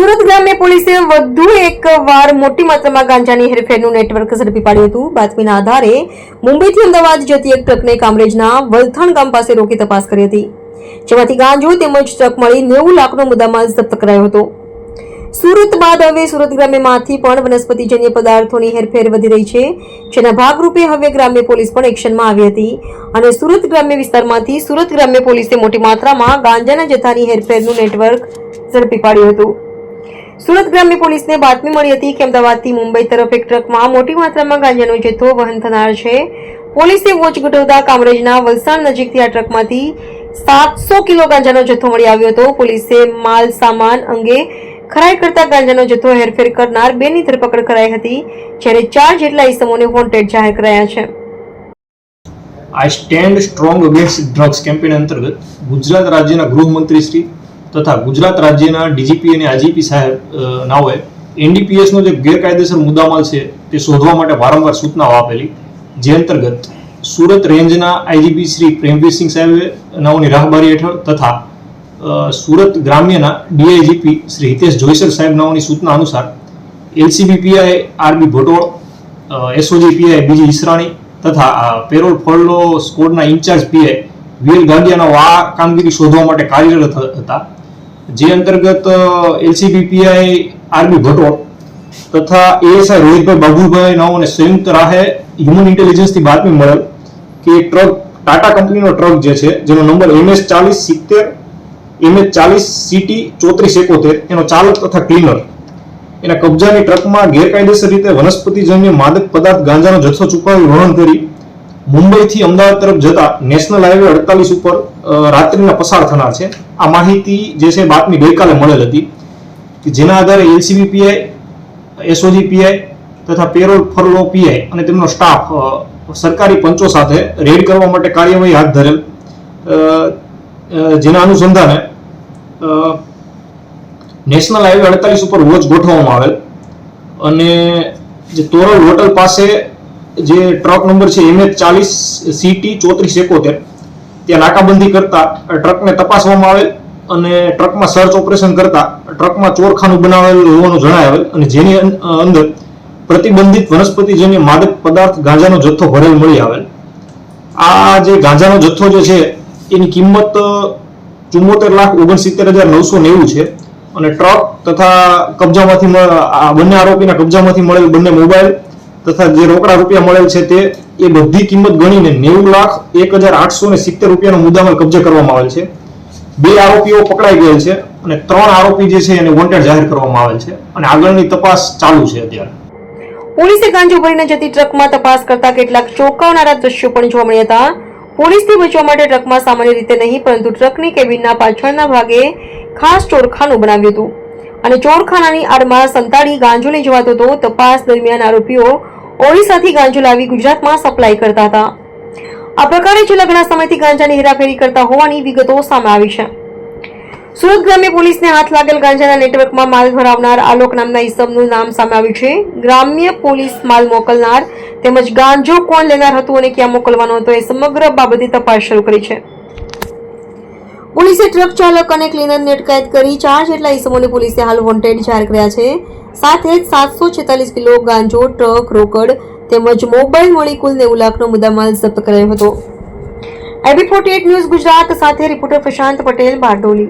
સુરત ગ્રામ્ય પોલીસે વધુ એક વાર મોટી માત્રામાં ગાંજાની હેરફેરનું નેટવર્ક ઝડપી પાડ્યું હતું. બાતમીના આધારે મુંબઈથી અમદાવાદ જતી એક ટ્રકને કામરેજના વલથાણ ગામ પાસે રોકી તપાસ કરી હતી. જેમાંથી ગાંજો તેમજ ટ્રક મળી નેવું લાખનો મુદ્દામાલ જપ્ત કરાયો હતો. સુરત બાદ હવે સુરત ગ્રામ્યમાંથી પણ વનસ્પતિજન્ય પદાર્થોની હેરફેર વધી રહી છે. જેના ભાગરૂપે હવે ગ્રામ્ય પોલીસ પણ એક્શનમાં આવી હતી અને સુરત ગ્રામ્ય વિસ્તારમાંથી સુરત ગ્રામ્ય પોલીસે મોટી માત્રામાં ગાંજાના જથ્થાની હેરફેરનું નેટવર્ક ઝડપી પાડ્યું હતું. સુરત ગ્રામ્ય પોલીસને બાતમી મળી હતી કે અમદાવાદથી મુંબઈ તરફ એક ટ્રકમાં મોટી માત્રામાં ગાંજાનો જથ્થો વહન થનાર છે. પોલીસે વોચ ગોઠવતા કામરેજના વલસાડ નજીકથી આ ટ્રકમાંથી સાતસો કિલો ગાંજાનો જથ્થો મળી આવ્યો હતો. પોલીસે માલ સામાન અંગે ખરાઈ કરતા ગાંજાનો જથ્થો હેરફેર કરનાર બેની ધરપકડ કરાઈ હતી, જ્યારે ચાર જેટલા ઇસમોને વોન્ટેડ જાહેર કરાયા છે. આ stand strong against drugs campaign અંતર્ગત ગુજરાત રાજ્યના ગૃહમંત્રી શ્રી તથા ગુજરાત રાજ્યના ડીજીપી અને આઈજીપી સાહેબ નાઓએ એનડીપીએસનો જે ગેરકાયદેસર મુદ્દામાલ છે તે શોધવા માટે વારંવાર સૂચનાઓ આપેલી. જે અંતર્ગત સુરત રેન્જના આઈજીપી શ્રી પ્રેમવીરસિંહ સાહેબે નાઓની રાહબારી હેઠળ તથા સુરત ગ્રામ્યના ડીઆઈજીપી શ્રી હિતેશ જોઈસર સાહેબ નાઓની સૂચના અનુસાર LCB PI R B Bhatol SOG PI B G Israni તથા પેરોલ ફળનો સ્કોડના ઇન્ચાર્જ પીઆઈ વીર ગાંધીયાના આ કામગીરી શોધવા માટે કાર્યરત હતા. જે અંતર્ગત એલસીબીપીઆઈ આરબી ભટ્ટો તથા એએસઆઈ રોહિતભાઈ બાબુભાઈ નાઓને સંયુક્ત રાહે હ્યુમન ઇન્ટેલિજન્સથી બાતમી મળેલ કે ટ્રક ટાટા કંપનીનો ટ્રક જે છે, જેનો નંબર એમએસ ચાલીસ સિત્તેર એમએચ ચાલીસ સીટી ચોત્રીસ એકોતેર, એનો ચાલક તથા ક્લીનર એના કબજાની ટ્રકમાં ગેરકાયદેસર રીતે વનસ્પતિજન્ય માદક પદાર્થ ગાંજાનો જથ્થો છુપાવી વહન કરી મુંબઈથી અમદાવાદ તરફ જતા નેશનલ હાઈવે અડતાલીસ ઉપર રાત્રિના પસાર થનાર છે. આ માહિતી જે છે બાતમી ગઈકાલે મળેલ હતી કે જેના આધારે એલસીબી પીઆઈ, એસઓજી પીઆઈ તથા પેરોલ ફરલો પીઆઈ અને તેમનો સ્ટાફ સરકારી પંચો સાથે રેડ કરવા માટે કાર્યવાહી હાથ ધરેલ. જેના અનુસંધાને નેશનલ હાઈવે અડતાલીસ ઉપર વોચ ગોઠવવામાં આવેલ અને જે તોરલ હોટલ પાસે જે ટ્રક નંબર છે એમએચ ચાલીસ સીટી ચોત્રીસ એકોતેર, ત્યાં નાકાબંધી કરતા ટ્રકને તપાસવામાં આવેલ અને ટ્રકમાં સર્ચ ઓપરેશન કરતા ટ્રકમાં ચોરખાનું બનાવેલું હોવાનું જણાવેલ અને જેની અંદર પ્રતિબંધિત વનસ્પતિજન્ય માદક પદાર્થ ગાંજાનો જથ્થો ભરેલ મળી આવેલ. આ જે ગાંજાનો જથ્થો જે છે, એની કિંમત ચુમ્મોતેર લાખ ઓગણસિત્તેર હજાર નવસો નેવું છે અને ટ્રક તથા કબજામાંથી આ બંને આરોપીના કબજામાંથી મળેલ બંને મોબાઈલ તથા જે રોકડા રૂપિયા મળેલ છે તે એ બધી કિંમત ગણીને નેવું લાખ એક હજાર આઠસો ને સિત્તેર રૂપિયાનો મુદ્દામાલ કબજે કરવામાં આવેલ છે. બે આરોપીઓ પકડાઈ ગયેલ છે અને ત્રણ આરોપી જે છે એને વોન્ટેડ જાહેર કરવામાં આવેલ છે અને આગળની તપાસ ચાલુ છે અત્યારે. પોલીસે ગાંજો ભરીને જતી ટ્રકમાં તપાસ કરતા કેટલાક ચોંકાવનારા દ્રશ્યો પણ જોવા મળ્યા હતા. પોલીસથી બચવા માટે ટ્રકમાં સામાન્ય રીતે નહીં, પરંતુ ટ્રકની કેબિનના પાછળના ભાગે ખાસ ચોરખાનું બનાવ્યું હતું. અને ચોરખાનાની આડમાં સંતાડી ગાંજો લઈ જવાતો હતો તપાસ દરમિયાન આરોપીઓ ઓડિશાથી ગાંજો લાવી ગુજરાતમાં સપ્લાય કરતા હતા. આ પ્રકારે છેલ્લા ઘણા સમયથી ગાંજાની હેરાફેરી કરતા હોવાની વિગતો સામે આવી છે. સુરત ગ્રામ્ય પોલીસને હાથ લાગેલ ગાંજાના નેટવર્કમાં માલ ભરાવનાર આલોક નામના ઇસમનું નામ સામે આવ્યું છે. ગ્રામ્ય પોલીસ માલ મોકલનાર તેમજ ગાંજો કોણ લેનાર હતું અને ક્યાં મોકલવાનો હતો એ સમગ્ર બાબતે તપાસ શરૂ કરી છે. પોલીસે ટ્રક ચાલક અને ક્લીનરને અટકાયત કરી ચાર જેટલા ઇસમોને પોલીસે હાલ વોન્ટેડ જાહેર કર્યા છે. સાથે જ સાતસો છેતાલીસ કિલો ગાંજો, ટ્રક, રોકડ તેમજ મોબાઈલ મળી કુલ નેવું લાખનો મુદ્દામાલ જપ્ત કરાયો હતો. એબી ફોર્ટી ન્યૂઝ ગુજરાત સાથે રિપોર્ટર પ્રશાંત પટેલ બારડોલી.